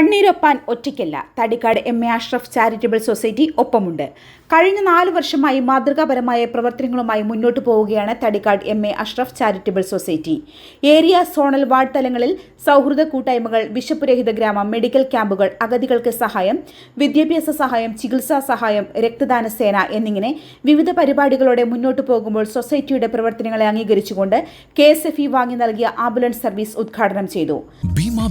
കണ്ണീരൊപ്പാൻ ഒറ്റയ്ക്കല്ല Thadikkad M A Ashraf charitable society ഒപ്പമുണ്ട് കഴിഞ്ഞ നാല് വർഷമായി മാതൃകാപരമായ പ്രവർത്തനങ്ങളുമായി മുന്നോട്ടു പോവുകയാണ് Thadikkad M A Ashraf charitable society area zonal ward തലങ്ങളിൽ സൗഹൃദ കൂട്ടായ്മകൾ വിശപ്പുരഹിത ഗ്രാമം മെഡിക്കൽ ക്യാമ്പുകൾ അഗതികൾക്ക് സഹായം വിദ്യാഭ്യാസ സഹായം ചികിത്സാ സഹായം രക്തദാന സേന എന്നിങ്ങനെ വിവിധ പരിപാടികളോടെ മുന്നോട്ടു പോകുമ്പോൾ സൊസൈറ്റിയുടെ പ്രവർത്തനങ്ങളെ അംഗീകരിച്ചുകൊണ്ട് കെ എസ് എഫ് ഇ വാങ്ങി നൽകിയ ആംബുലൻസ് സർവീസ് ഉദ്ഘാടനം ചെയ്തു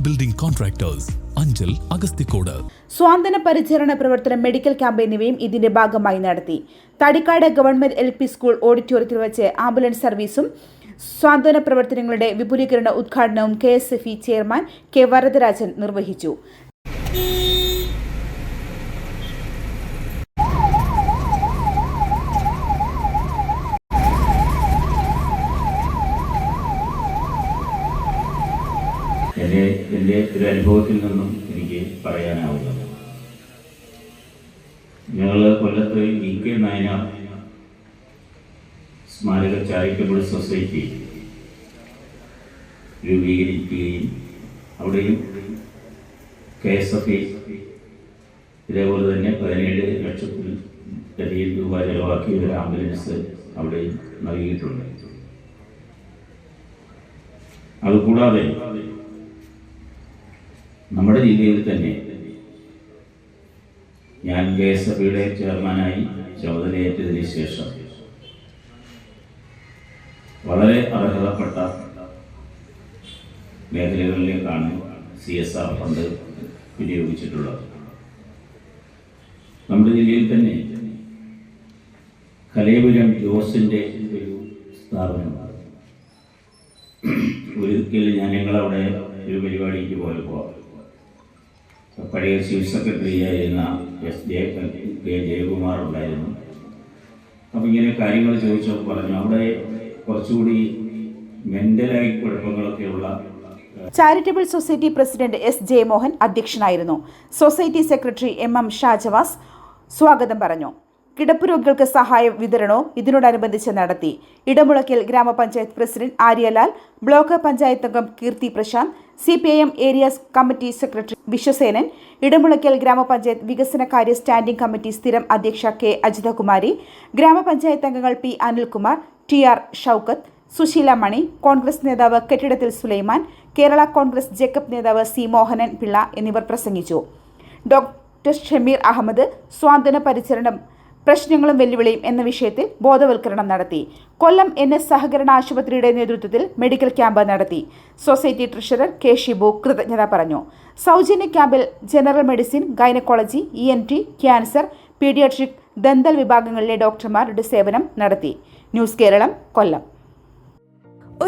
ബിൽഡിംഗ് കോൺട്രാക്ടേഴ്സ് അഞ്ചൽ അഗസ്തിക്കോട് സ്വാന്തന പരിചരണ പ്രവർത്തനം മെഡിക്കൽ ക്യാമ്പ് എന്നിവയും ഇതിന്റെ ഭാഗമായി നടത്തി Thadikkad government L P school ഓഡിറ്റോറിയത്തിൽ വെച്ച് ആംബുലൻസ് സർവീസും സ്വാന്തന പ്രവർത്തനങ്ങളുടെ വിപുലീകരണ ഉദ്ഘാടനവും K S F E chairman K Varadarajan നിർവഹിച്ചു എൻ്റെ എൻ്റെ ഒരു അനുഭവത്തിൽ നിന്നും എനിക്ക് പറയാനാവുന്നത് ഞങ്ങൾ കൊല്ലത്ത് ഇ കെ നയനാർ സ്മാരക ചാരിറ്റബിൾ സൊസൈറ്റി രൂപീകരിക്കുകയും അവിടെയും കെ എസ് എഫ് ഇ ഇതേപോലെ തന്നെ പതിനേഴ് ലക്ഷത്തിൽ അധികം രൂപ ചെലവാക്കിയ ഒരു ആംബുലൻസ് അവിടെ നൽകിയിട്ടുണ്ട് അതുകൂടാതെ നമ്മുടെ രീതിയിൽ തന്നെ ഞാൻ കെ എസ് എഫ് ഇയുടെ ചെയർമാനായി ചുമതലയേറ്റതിന് ശേഷം വളരെ അർഹതപ്പെട്ട മേഖലകളിലേക്കാണ് സി എസ് ആർ ഫണ്ട് വിനിയോഗിച്ചിട്ടുള്ളത് നമ്മുടെ ജില്ലയിൽ തന്നെ കലയപുരം ജോസിൻ്റെ ഒരു സ്ഥാപനമാണ് ഒരിക്കൽ ഞാൻ ഞങ്ങളവിടെ ഒരു പരിപാടിക്ക് പോയപ്പോൾ പഴയ ചീഫ് സെക്രട്ടറി ആയിരുന്ന എസ് ജയ കെ ജയകുമാർ ഉണ്ടായിരുന്നു അപ്പം ഇങ്ങനെ കാര്യങ്ങൾ ചോദിച്ചപ്പോൾ പറഞ്ഞു അവിടെ കുറച്ചുകൂടി മെന്റലായി കുഴപ്പങ്ങളൊക്കെ ഉള്ള charitable society president S Jayamohan അധ്യക്ഷനായിരുന്നു society secretary M M Shajavas സ്വാഗതം പറഞ്ഞു കിടപ്പ് രോഗികൾക്ക് സഹായ വിതരണവും ഇതിനോടനുബന്ധിച്ച് നടത്തി ഇടമുളക്കിൽ ഗ്രാമപഞ്ചായത്ത് പ്രസിഡന്റ് ആര്യലാൽ ബ്ലോക്ക് പഞ്ചായത്ത് അംഗം Keerthi Prasanth C P I M area committee secretary Vishwasenan Edamulakkal ഗ്രാമപഞ്ചായത്ത് വികസന കാര്യ സ്റ്റാൻഡിംഗ് കമ്മിറ്റി സ്ഥിരം അധ്യക്ഷ കെ അജിതകുമാരി ഗ്രാമപഞ്ചായത്ത് അംഗങ്ങൾ P Anilkumar T R Shoukath Susheela Mani Congress നേതാവ് കെട്ടിടത്തിൽ സുലൈമാൻ കേരള കോൺഗ്രസ് ജേക്കബ് നേതാവ് സി മോഹനൻ പിള്ള എന്നിവർ പ്രസംഗിച്ചു ഡോക്ടർ ഷമീർ അഹമ്മദ് സ്വാന്തന പരിചരണം പ്രശ്നങ്ങളും വെല്ലുവിളിയും എന്ന വിഷയത്തിൽ ബോധവൽക്കരണം നടത്തി കൊല്ലം എൻ എസ് സഹകരണ ആശുപത്രിയുടെ നേതൃത്വത്തിൽ മെഡിക്കൽ ക്യാമ്പ് നടത്തി സൊസൈറ്റി ട്രഷറർ കെ ഷിബു കൃതജ്ഞത പറഞ്ഞു സൗജന്യ ക്യാമ്പിൽ general medicine gynaecology E N T cancer paediatric dental വിഭാഗങ്ങളിലെ ഡോക്ടർമാരുടെ സേവനം നടത്തി ന്യൂസ് കേരളം കൊല്ലം